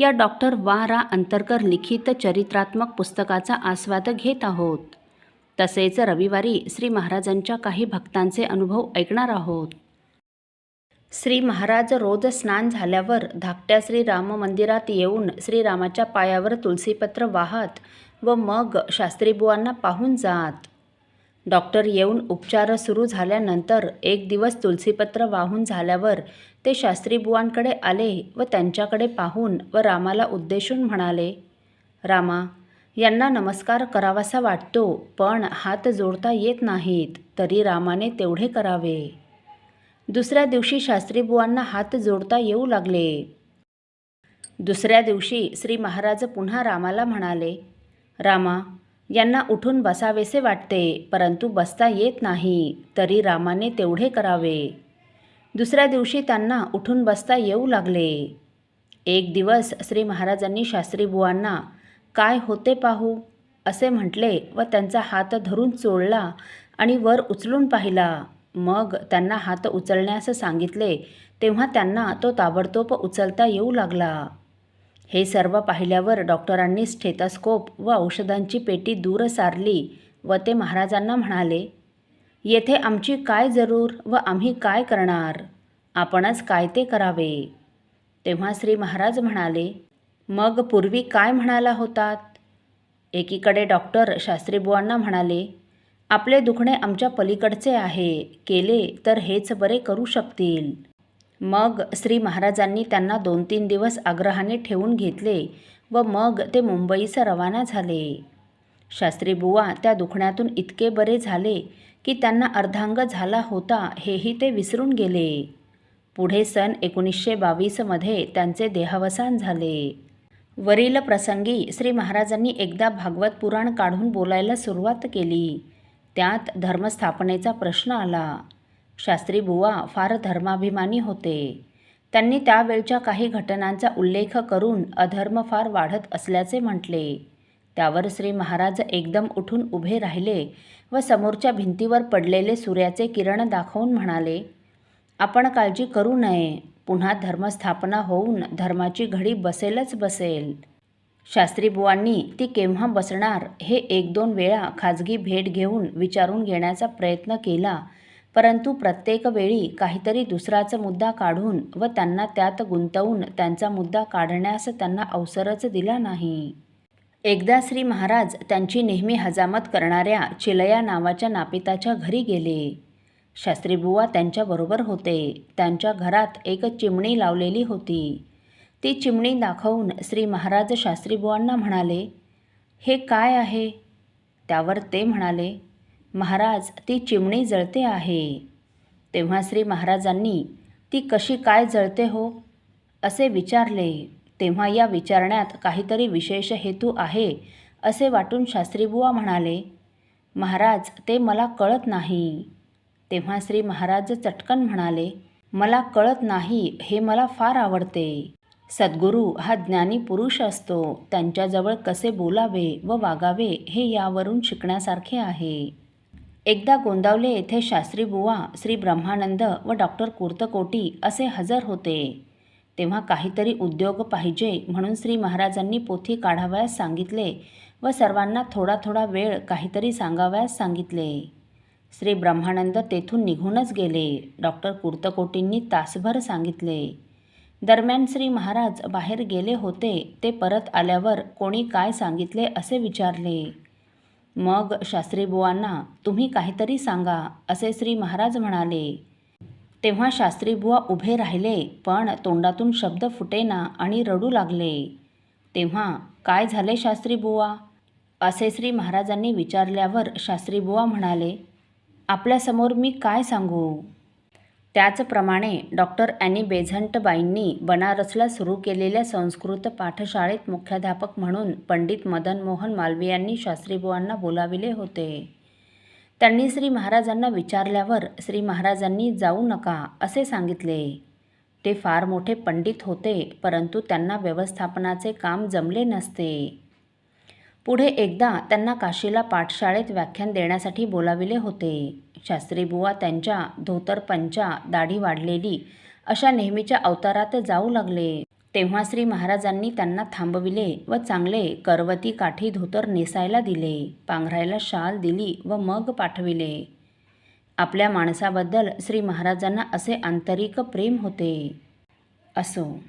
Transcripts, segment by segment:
या डॉक्टर वा रा अंतरकर लिखित चरित्रात्मक पुस्तकाचा आस्वाद घेत आहोत. तसेच रविवारी श्री महाराजांच्या काही भक्तांचे अनुभव ऐकणार आहोत. श्री महाराज रोज स्नान झाल्यावर धाकट्या श्री राम मंदिरात येऊन श्रीरामाच्या पायावर तुलसीपत्र वाहत व मग शास्त्रीबुवांना पाहून जात. डॉक्टर येऊन उपचार सुरू झाल्यानंतर एक दिवस तुलसीपत्र वाहून झाल्यावर ते शास्त्रीबुवांकडे आले व त्यांच्याकडे पाहून व रामाला उद्देशून म्हणाले रामा यांना नमस्कार करावासा वाटतो पण हात जोडता येत नाहीत तरी रामाने तेवढे करावे. दुसऱ्या दिवशी शास्त्रीबुवांना हात जोडता येऊ लागले. दुसऱ्या दिवशी श्री महाराज पुन्हा रामाला म्हणाले रामा यांना उठून बसावेसे वाटते परंतु बसता येत नाही तरी रामाने तेवढे करावे. दुसऱ्या दिवशी त्यांना उठून बसता येऊ लागले. एक दिवस श्री महाराजांनी शास्त्रीबुवांना काय होते पाहू? असे म्हटले व त्यांचा हात धरून चोळला आणि वर उचलून पाहिला. मग त्यांना हात उचलण्यास सांगितले तेव्हा त्यांना तो ताबडतोब उचलता येऊ लागला. हे सर्व पाहिल्यावर डॉक्टरांनी स्टेथोस्कोप व औषधांची पेटी दूर सारली व ते महाराजांना म्हणाले येथे आमची काय जरूर व आम्ही काय करणार? आपणच काय ते करावे? तेव्हा श्री महाराज म्हणाले मग पूर्वी काय म्हणाला होतात? एकीकडे डॉक्टर शास्त्रीबुवांना म्हणाले आपले दुखणे आमच्या पलीकडचे आहे केले तर हेच बरे करू शकतील. मग श्री महाराजांनी त्यांना दोन तीन दिवस आग्रहाने ठेवून घेतले व मग ते मुंबईस रवाना झाले. शास्त्री बुवा त्या दुखण्यातून इतके बरे झाले की त्यांना अर्धांग झाला होता हेही ते विसरून गेले. पुढे सन एकोणीसशे बावीसमध्ये त्यांचे देहावसान झाले. वरील प्रसंगी श्री महाराजांनी एकदा भागवत पुराण काढून बोलायला सुरुवात केली. त्यात धर्मस्थापनेचा प्रश्न आला. शास्त्री बुवा फार धर्माभिमानी होते. त्यांनी त्यावेळच्या काही घटनांचा उल्लेख करून अधर्म फार वाढत असल्याचे म्हटले. त्यावर श्री महाराज एकदम उठून उभे राहिले व समोरच्या भिंतीवर पडलेले सूर्याचे किरण दाखवून म्हणाले आपण काळजी करू नये. पुन्हा धर्मस्थापना होऊन धर्माची घडी बसेलच बसेल शास्त्रीबुवांनी ती केव्हा बसणार हे एक दोन वेळा खाजगी भेट घेऊन विचारून घेण्याचा प्रयत्न केला परंतु प्रत्येक वेळी काहीतरी दुसराच मुद्दा काढून व त्यांना त्यात गुंतवून त्यांचा मुद्दा काढण्यास त्यांना अवसरच दिला नाही. एकदा श्री महाराज त्यांची नेहमी हजामत करणाऱ्या चिलया नावाच्या नापिताच्या घरी गेले. शास्त्रीबुवा त्यांच्याबरोबर होते. त्यांच्या घरात एक चिमणी लावलेली होती. ती चिमणी दाखवून श्री महाराज शास्त्रीबुवांना म्हणाले हे काय आहे? त्यावर ते म्हणाले महाराज ती चिमणी जळते आहे. तेव्हा श्री महाराजांनी ती कशी काय जळते हो? असे विचारले. तेव्हा या विचारण्यात काहीतरी विशेष हेतू आहे असे वाटून शास्त्रीबुवा म्हणाले महाराज ते मला कळत नाही. तेव्हा श्री महाराज चटकन म्हणाले मला कळत नाही हे मला फार आवडते. सद्गुरू हा ज्ञानी पुरुष असतो त्यांच्याजवळ कसे बोलावे व वागावे हे यावरून शिकण्यासारखे आहे. एकदा गोंदावले येथे शास्त्री बुवा श्री ब्रह्मानंद व डॉक्टर कुर्तकोटी असे हजर होते. तेव्हा काहीतरी उद्योग पाहिजे म्हणून श्री महाराजांनी पोथी काढावयास सांगितले व सर्वांना थोडा थोडा वेळ काहीतरी सांगावयास सांगितले. श्री ब्रह्मानंद तेथून निघूनच गेले. डॉक्टर कुर्तकोटींनी तासभर सांगितले दरम्यान श्री महाराज बाहेर गेले होते ते परत आल्यावर कोणी काय सांगितले असे विचारले. मग शास्त्रीबुवांना तुम्ही काहीतरी सांगा असे श्री महाराज म्हणाले. तेव्हा शास्त्रीबुवा उभे राहिले पण तोंडातून शब्द फुटेना आणि रडू लागले. तेव्हा काय झाले शास्त्रीबुवा असे श्री महाराजांनी विचारल्यावर शास्त्रीबुवा म्हणाले आपल्यासमोर मी काय सांगू? त्याचप्रमाणे डॉक्टर ॲनी बेझंटबाईंनी बनारसला सुरू केलेल्या संस्कृत पाठशाळेत मुख्याध्यापक म्हणून पंडित मदन मोहन मालवीयांनी शास्त्रीबुवांना बोलाविले होते. त्यांनी श्री महाराजांना विचारल्यावर श्री महाराजांनी जाऊ नका असे सांगितले. ते फार मोठे पंडित होते परंतु त्यांना व्यवस्थापनाचे काम जमले नसते. पुढे एकदा त्यांना काशीला पाठशाळेत व्याख्यान देण्यासाठी बोलाविले होते. शास्त्रीबुवा त्यांच्या धोतर पंचा दाढी वाढलेली अशा नेहमीच्या अवतारात जाऊ लागले. तेव्हा श्री महाराजांनी त्यांना थांबविले व चांगले करवती काठी धोतर नेसायला दिले पांघरायला शाल दिली व मग पाठविले. आपल्या माणसाबद्दल श्री महाराजांना असे आंतरिक प्रेम होते. असो.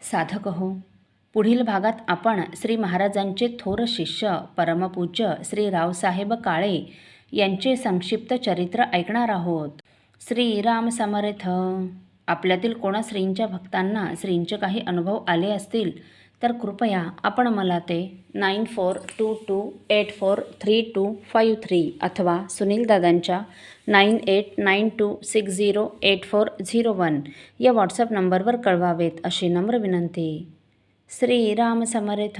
साधक हो. पुढील भागात आपण श्री महाराजांचे थोर शिष्य परमपूज्य श्री रावसाहेब काळे यांचे संक्षिप्त चरित्र ऐकणार आहोत. श्रीराम समर्थ. आपल्यातील कोणा श्रींच्या भक्तांना श्रींचे काही अनुभव आले असतील तर कृपया आपण मला ते nine four two two eight four three two five three अथवा सुनील दादांच्या nine eight nine two six zero eight four zero one या व्हॉट्सअप नंबरवर कळवावेत अशी नम्र विनंती. श्रीराम समर्थ